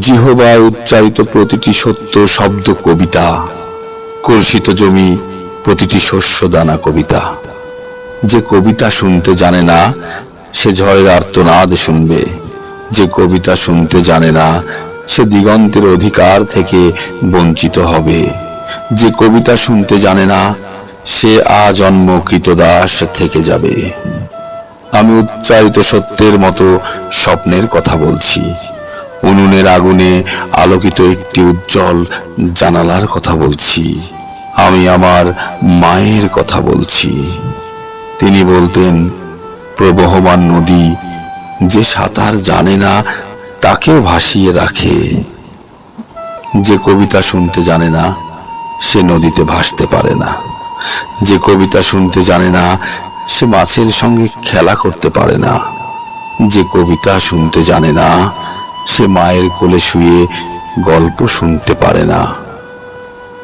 জিহবায় উচ্চারিত প্রতিটি সত্য শব্দ কবিতা কর্ষিত জমি প্রতিটি শস্য দানা কবিতা। যে কবিতা শুনতে জানে না, সে ঝড়ের আর্তনাদ শুনবে। যে কবিতা শুনতে জানে না, সে দিগন্তের অধিকার থেকে বঞ্চিত হবে। যে কবিতা শুনতে জানে না, সে আজন্ম কৃতদাস থেকে যাবে। আমি উচ্চারিত সত্যের মতো স্বপ্নের কথা বলছি। উনুনের আগুনে আলোকিত একটি উজ্জ্বল জানালার কথা বলছি। আমি আমার মায়ের কথা বলছি। তিনি বলতেন, প্রবহমান নদী যে সাঁতার জানে না, তাকেও ভাসিয়ে রাখে। যে কবিতা শুনতে জানে না, সে নদীতে ভাসতে পারে না। যে কবিতা শুনতে জানে না, সে মাছের সঙ্গে খেলা করতে পারে না। যে কবিতা শুনতে জানে না সে মায়ের কোলে শুয়ে গল্প শুনতে পারে না।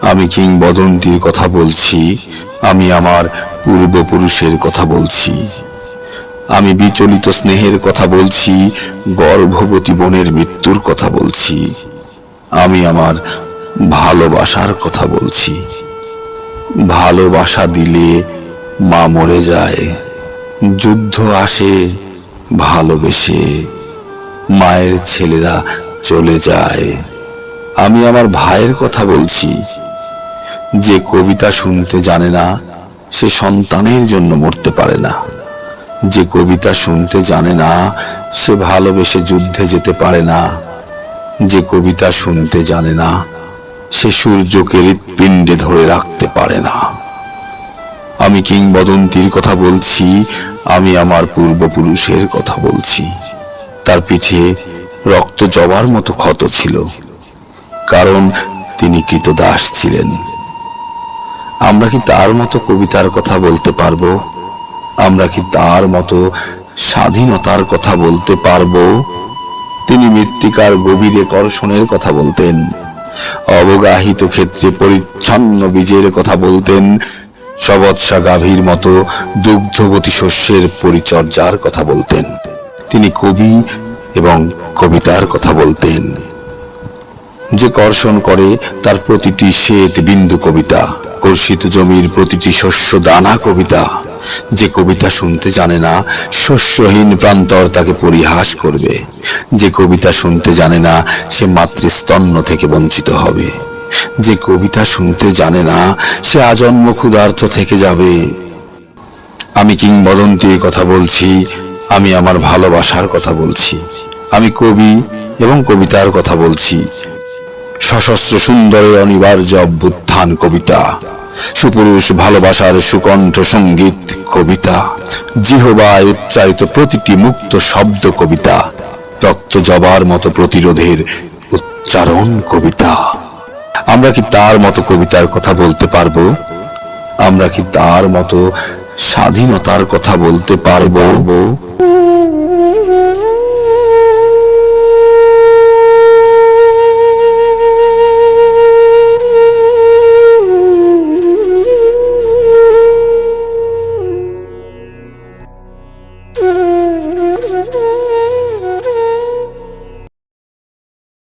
আমি কিংবদন্তির কথা বলছি, আমি আমার পূর্বপুরুষের কথা বলছি। আমি বিচলিত স্নেহের কথা বলছি, গর্ভবতী বোনের মৃত্যুর কথা বলছি। আমি আমার ভালোবাসার কথা বলছি। ভালোবাসা দিলে মা মরে যায়, যুদ্ধ আসে, ভালোবেসে। মায়ের ছেলেরা চলে যায়। আমি আমার ভাইয়ের কথা বলছি। যে কবিতা শুনতে জানে না, সে সন্তানের জন্য মরতে পারে না। যে কবিতা শুনতে জানে না, সে ভালোবেসে যুদ্ধে যেতে পারে না। যে কবিতা শুনতে জানে না, সে সূর্যকে হৃৎপিণ্ডে ধরে রাখতে পারে না। আমি কিংবদন্তির কথা বলছি, আমি আমার পূর্বপুরুষের কথা বলছি। তার পিঠে রক্ত জবার মতো ক্ষত ছিল, কারণ তিনি কৃতদাস ছিলেন। আমরা কি তার মতো কবিতার কথা বলতে পারব? আমরা কি তার মতো স্বাধীনতার কথা বলতে পারব? তিনি মৃত্তিকার গভীরে কর্ষণের কথা বলতেন, অবগাহিত ক্ষেত্রে পরিচ্ছন্ন বীজের কথা বলতেন সবৎসা গাভীর মতো দুগ্ধবতী শস্যের পরিচর্যার কথা বলতেন। তিনি কবি এবং কবিতার কথা বলতেন। যে কর্ষণ করে তার প্রতিটি শ্বেত বিন্দু কবিতা, কর্ষিত জমির প্রতিটি শস্য দানা কবিতা, যে কবিতা শুনতে জানে না, শস্যহীন প্রান্তর তাকে পরিহাস করবে। যে কবিতা শুনতে জানে না, সে মাতৃস্তন্য থেকে বঞ্চিত হবে। যে কবিতা শুনতে জানে না, সে আজন্ম ক্ষুধার্ত থেকে যাবে। আমি কিংবদন্তির কথা বলছি আমি আমার ভালোবাসার কথা বলছি। আমি কবি এবং কবিতার কথা বলছি। সশস্ত্র সুন্দরে অনিবার্য অভ্যুত্থান কবিতা। সুপুরুষ ভালোবাসার সুকণ্ঠ সংগীত কবিতা। জিহবায় উচ্চারিত প্রতিটি মুক্ত শব্দ কবিতা। রক্ত জবার মতো প্রতিরোধের উচ্চারণ কবিতা। আমরা কি তার মতো কবিতার কথা বলতে পারব? আমরা কি তার মতো স্বাধীনতার কথা বলতে পারব?